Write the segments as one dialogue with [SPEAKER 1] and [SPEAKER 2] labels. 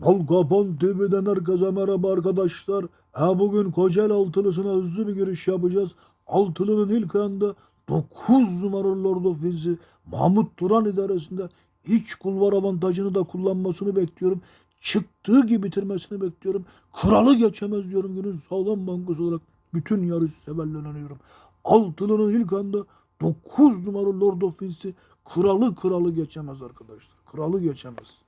[SPEAKER 1] Malkapon TV'den herkese merhaba arkadaşlar. E bugün Kocaeli Altılısı'na hızlı bir giriş yapacağız. Altılı'nın ilk ayında 9 numaralı Lord of Winds'i Mahmut Turan idaresinde iç kulvar avantajını da kullanmasını bekliyorum. Çıktığı gibi bitirmesini bekliyorum. Kralı geçemez diyorum günün sağlam bankası olarak bütün yarış severlerine öneriyorum. Altılı'nın ilk anda 9 numaralı Lord of Winds'i kralı kralı geçemez arkadaşlar. Kralı geçemez.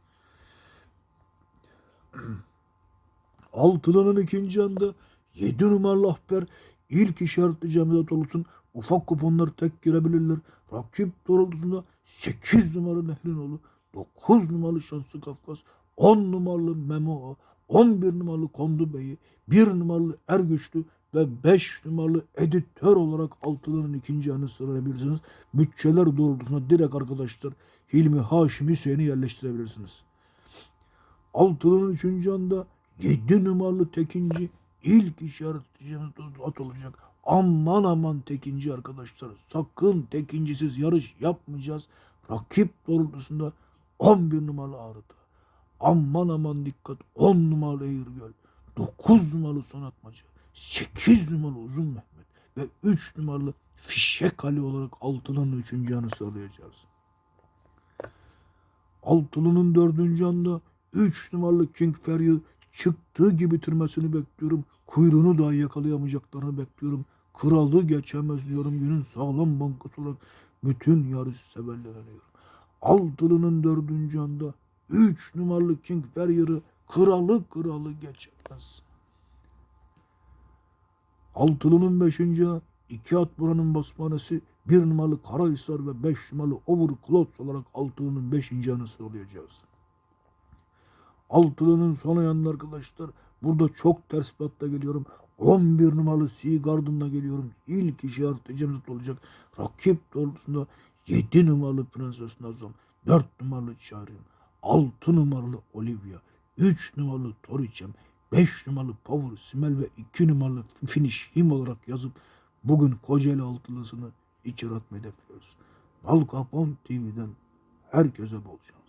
[SPEAKER 1] Altılı'nın ikinci anda 7 numaralı ahber ilk işaretleyeceğimiz olsun. Ufak kuponlar tek girebilirler. Rakip doğrultusunda 8 numaralı Nehrinoğlu, 9 numaralı Şanslı Kafkas, 10 numaralı Memo, 11 numaralı Kondu Bey'i, 1 numaralı Ergüçlü ve 5 numaralı editör olarak Altılı'nın ikinci yanı sırayabilirsiniz. Bütçeler doğrultusunda direkt arkadaşlar Hilmi Haşim Hüseyin'i yerleştirebilirsiniz. Altılı'nın üçüncü anda 7 numaralı Tekinci ilk işaretleyeceğimiz at olacak. Aman aman Tekinci arkadaşlar. Sakın Tekincisiz yarış yapmayacağız. Rakip doğrultusunda 11 numaralı Ağrı'da. Aman aman dikkat 10 numaralı Eğirgöl. 9 numaralı Sonatmacı. 8 numaralı Uzun Mehmet. Ve 3 numaralı Fişek Ali olarak Altılı'nın 3. yanı sağlayacağız. Altılı'nın dördüncü anda 3 numaralı King Ferry çıktığı gibi bitirmesini bekliyorum. Kuyruğunu dahi yakalayamayacaklarını bekliyorum. Kralı geçemez diyorum günün sağlam bankası olarak bütün yarış severler öneriyorum. Altılı'nın dördüncü anda 3 numaralı King Ferrier'ı kralı kralı geçemez. Altılı'nın beşinci iki at buranın basmanesi, bir numaralı Karahisar ve beş numaralı Overcloth olarak Altılı'nın beşinci anı sağlayacağız. Altılı'nın son ayağında arkadaşlar. Burada çok ters bir hatta geliyorum. 11 numaralı Sea Garden'da geliyorum. İlk işaretleyeceğimiz olacak. Rakip doğrultusunda 7 numaralı Prenses Nazım. 4 numaralı Çağrı'yım. 6 numaralı Olivia. 3 numaralı Toriçem. 5 numaralı Power Smell ve 2 numaralı Finish Him olarak yazıp bugün Kocaeli altılısını içeri atmayı hedefliyoruz. Nal Kapon TV'den herkese bol şans.